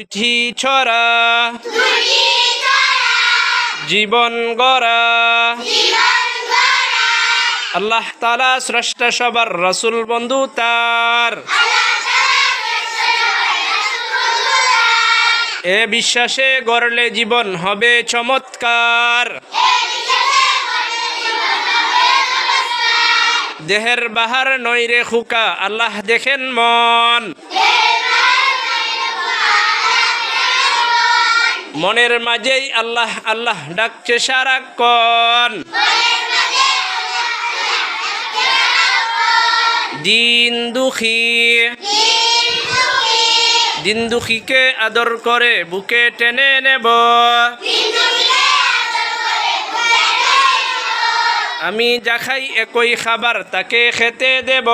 পিঠি ছড়া। জীবন গড়া। আল্লাহ তালা স্রষ্টা সবার রসুল বন্ধু তার। এ বিশ্বাসে গড়লে জীবন হবে চমৎকার। দেহের বাহার নইরে খুকা, আল্লাহ দেখেন মন। মনের মাঝেই আল্লাহ আল্লাহ ডাকছে সারাক্ষণ দিন দুঃখী। দিন দুঃখীকে আদর করে বুকে টেনে নেব। আমি যা খাই একই খাবার তাকে খেতে দেব।